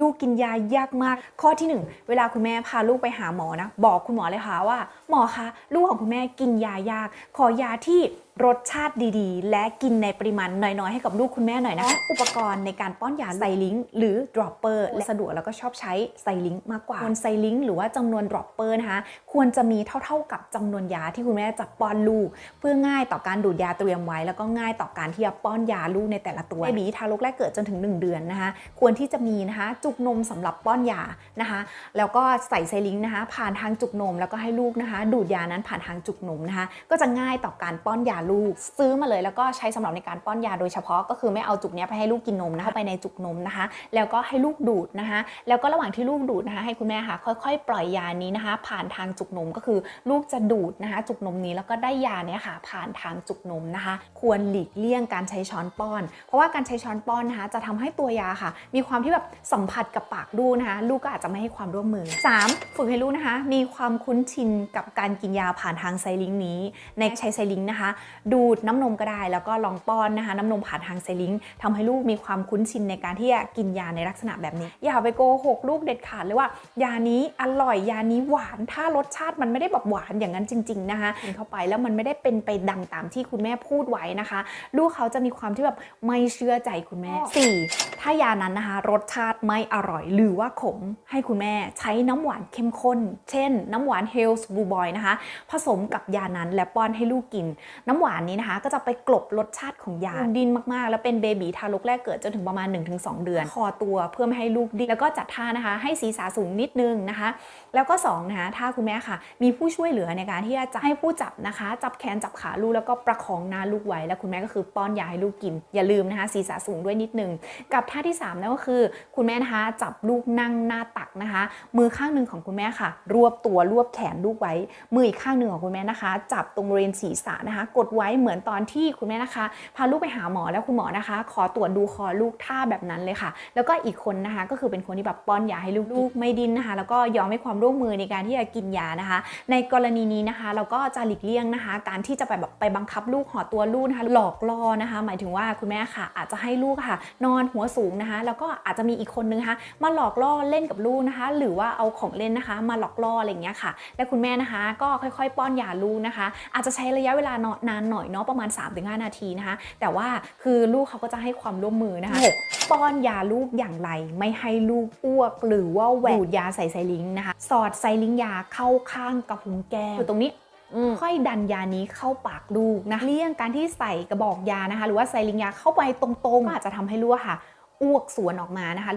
ลูกกินยายากมาก ข้อที่หนึ่งเวลาคุณแม่พาลูกไปหาหมอนะ บอกคุณหมอเลยค่ะว่า หมอคะ ลูกของคุณแม่กินยายาก ขอยาที่รสชาติดีๆ และกินในปริมาณน้อยๆ ให้กับลูกคุณแม่หน่อยนะคะอุปกรณ์ในการป้อนยาไซลิงหรือ dropper และสะดวกแล้วก็ชอบใช้ไซลิงมากกว่าควรไซลิงหรือว่าจำนวน dropper นะคะควรจะมีเท่าๆกับจำนวนยาที่คุณแม่จะป้อนลูก เพื่อง่ายต่อการดูดยาเตรียมไว้ แล้วก็ง่ายต่อการที่จะป้อนยาลูกในแต่ละตัวเบบีทารกแรกเกิดจนถึง 1 เดือนนะคะควรที่จะมีนะคะจุกนมสำหรับป้อนยานะคะแล้วก็ใส่ไซลิงนะคะผ่านทางจุกนม แล้วก็ให้ลูกนะคะ ดูดยานั้นผ่านทางจุกนมนะคะก็จะง่ายต่อการป้อนยาลูก ซื้อมาเลยแล้วก็ใช้สำหรับในการป้อนยาโดยเฉพาะก็คือไม่เอาจุกนี้ไปให้ลูกกินนมนะคะไปในจุกนมนะคะ แล้วก็ให้ลูกดูดนะคะ แล้วก็ระหว่างที่ลูกดูดนะคะให้คุณแม่ค่ะค่อยๆ ปล่อยยานี้นะคะ ผ่านทางจุกนมก็คือ ลูกจะดูดนะคะ จุกนมนี้แล้วก็ได้ยาเนี่ยค่ะ ผ่านทางจุกนมนะคะ ควรหลีกเลี่ยงการใช้ช้อนป้อน เพราะว่าการใช้ช้อนป้อนนะคะ จะทำให้ตัวยาค่ะ มีความที่แบบสัมผัสกับปากลูกนะคะ ลูกก็อาจจะไม่ให้ความร่วมมือ 3. ฝึกให้ลูกนะคะ มีความคุ้นชินกับการกินยาผ่านทางไซลิงนี้ ในใช้ไซลิงนะคะดูดน้ำนมก็ได้ แล้วก็ลองป้อนนะคะน้ำนมผ่านทางไซลิงทำให้ลูกมีความคุ้นชินในการที่จะกินยาในลักษณะแบบนี้ อย่าไปโกหกลูกเด็ดขาดเลยว่า ยานี้อร่อยยานี้หวาน ถ้ารสชาติมันไม่ได้แบบหวานอย่างนั้นจริง ๆนะคะกินเข้าไปแล้วมันไม่ได้เป็นไปดังตามที่คุณแม่พูดไว้นะคะ ลูกเขาจะมีความที่แบบไม่เชื่อใจคุณแม่ 4. ถ้ายานั้นนะคะรสชาติไม่อร่อยหรือว่าขมให้คุณแม่ใช้น้ำหวานเข้มข้น เช่น น้ำหวาน Hell's Blue Boy นะคะผสมกับยานั้นและป้อนให้ลูกกินน้ำหวานนี้นะคะ ก็จะไปกลบรสชาติของยาดินมากๆ แล้วเป็นเบบีทารกแรกเกิดจนถึงประมาณ 1-2 เดือน คอตัวเพื่อไม่ให้ลูกดิ้นแล้วก็จัดท่านะคะ ให้ศีรษะสูงนิดนึงนะคะ แล้วก็2นะคะถ้าคุณแม่ค่ะ มีผู้ช่วยเหลือในการที่จะให้ผู้จับนะคะ จับแขนจับขาลูกแล้วก็ประคองหน้าลูกไว้แล้วคุณแม่ก็คือป้อนยาให้ลูกกิน อย่าลืมนะคะศีรษะสูงด้วยนิดนึง กับท่าที่3นั่นก็คือ คุณแม่นะคะจับลูกนั่งหน้าตักนะคะ มือข้างหนึ่งของคุณแม่ค่ะ รวบตัวรวบแขนลูกไว้ มืออีกข้างหนึ่งของคุณแม่นะคะ จับตรงบริเวณศีรษะนะคะ กดไว้เหมือนตอนที่คุณแม่นะคะ พาลูกไปหาหมอแล้วคุณหมอนะคะ ขอตรวจดูคอลูกท่าแบบนั้นเลยค่ะ แล้วก็อีกคนนะคะ ก็คือเป็นคนที่แบบป้อนยาให้ลูกลกไม่ดิ้นนะคะ แล้วก็ยอมให้ความร่วมมือในการที่จะกินยานะคะ ในกรณีนี้นะคะ เราก็จะหลีกเลี่ยงนะคะ การที่จะไปแบบไปบังคับลูกห่อตัวลูกนะคะหลอกล่อนะคะ หมายถึงว่าคุณแม่ค่ะ อาจจะให้ลูกค่ะ นอนหัวสูงนะคะ แล้วก็อาจจะมีอีกคนนึงนะคะมาหลอกล่อเล่นกับลูกนะคะ หรือว่าเอาของเล่นนะคะ มาหลอกล่ออะไรอย่างเงี้ยค่ะ และคุณแม่นะคะ ก็ค่อยๆ ป้อนยาลูกนะคะ อาจจะใช้ระยะเวลานานหน่อยเนาะประมาณ 3-5 นาทีนะคะ แต่ว่าคือลูกเขาก็จะให้ความร่วมมือนะคะ 6. ป้อนยาลูกอย่างไร ไม่ให้ลูกอ้วก หรือว่าแหวกดูดยาใส่ไซลิงนะคะ สอดไซลิงยาเข้าข้างกระพุ้งแก้มอยู่ตรงนี้ค่อยดันยานี้เข้าปากลูกนะเลี่ยงการที่ใส่กระบอกยานะคะ หรือว่าใส่ลิงยาเข้าไปตรงๆก็อาจจะทำให้ลูกอะค่ะอ้วกสวนออกมานะคะ